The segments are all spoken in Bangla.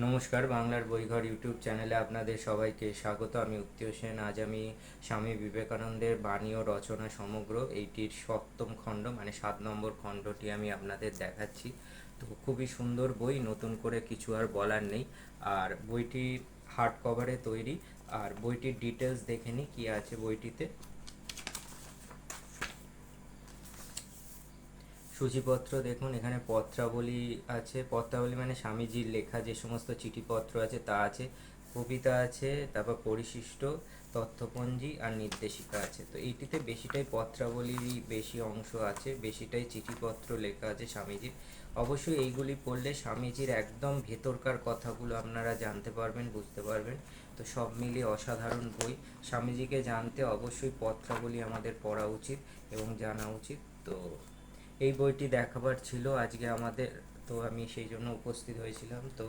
নমস্কার, বাংলার বইঘর ইউটিউব চ্যানেলে আপনাদের সবাইকে স্বাগত। আমি উত্তীয় সেন আজ আমি স্বামী বিবেকানন্দের বাণী ও রচনা সমগ্র এইটির সপ্তম খণ্ড মানে সাত নম্বর খণ্ডটি আমি আপনাদের দেখাচ্ছি। তো খুবই সুন্দর বই, নতুন করে কিছু আর বলার নেই। আর বইটি হার্ড কভারে তৈরি। আর বইটির ডিটেলস দেখে নিই কী আছে বইটিতে। সূচিপত্র দেখুন, এখানে পত্রাবলী আছে। পত্রাবলী মানে স্বামীজির লেখা, যে সমস্ত চিঠিপত্র আছে তা আছে। কবিতা আছে, তারপর পরিশিষ্ট, তথ্যপঞ্জি আর নির্দেশিকা আছে। তো এইটিতে বেশিটাই পত্রাবলীরই বেশি অংশ আছে, বেশিটাই চিঠিপত্র লেখা আছে স্বামীজির। অবশ্যই এইগুলি পড়লে স্বামীজির একদম ভেতরকার কথাগুলো আপনারা জানতে পারবেন, বুঝতে পারবেন। তো সব মিলিয়ে অসাধারণ বই। স্বামীজিকে জানতে অবশ্যই পত্রাবলী আমাদের পড়া উচিত এবং জানা উচিত। তো এই বইটি দেখাবার ছিল আজকে আমাদের, তো আমি সেই জন্য উপস্থিত হয়েছিলাম। তো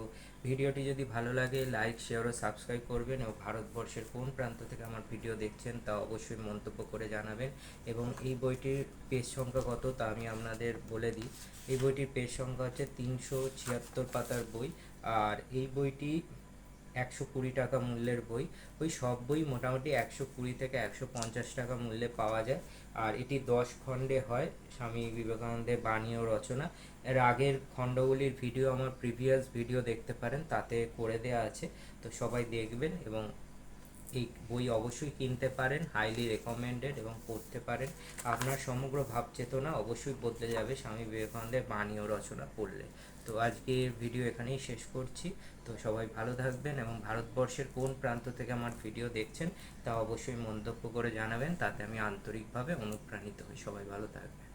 ভিডিওটি যদি ভালো লাগে, লাইক শেয়ার ও সাবস্ক্রাইব করবেন এবং ভারতবর্ষের কোন প্রান্ত থেকে আমার ভিডিও দেখছেন তা অবশ্যই মন্তব্য করে জানাবেন। এবং এই বইটির পেজ সংখ্যা কত তা আমি আপনাদের বলে দিই। এই বইটির পেজ সংখ্যা হচ্ছে তিনশো ছিয়াত্তর পাতার বই। আর এই বইটি একশো কুড়ি টাকা মূল্যের বই। ওই সব বই মোটামুটি একশো কুড়ি থেকে একশো পঞ্চাশ টাকা মূল্যে পাওয়া যায়। আর এটি দশ খণ্ডে হয় স্বামী বিবেকানন্দের বাণী ও রচনা। এর আগের খণ্ডগুলির ভিডিও আমার প্রিভিয়াস ভিডিও দেখতে পারেন, তাতে করে দেওয়া আছে। তো সবাই দেখবেন এবং এই বই অবশ্যই কিনতে পারেন হাইলি রেকমেন্ডেড এবং পড়তে পারেন। আপনার সমগ্র ভাবচেতনা অবশ্যই বদলে যাবে স্বামী বিবেকানন্দের বাণী ও রচনা পড়লে। তো আজকে ভিডিও এখানেই শেষ করছি। তো সবাই ভালো থাকবেন এবং ভারতবর্ষের কোন প্রান্ত থেকে আমার ভিডিও দেখছেন তা অবশ্যই মন্তব্য করে জানাবেন। তাতে আমি আন্তরিকভাবে অনুপ্রাণিত হই। সবাই ভালো থাকবেন।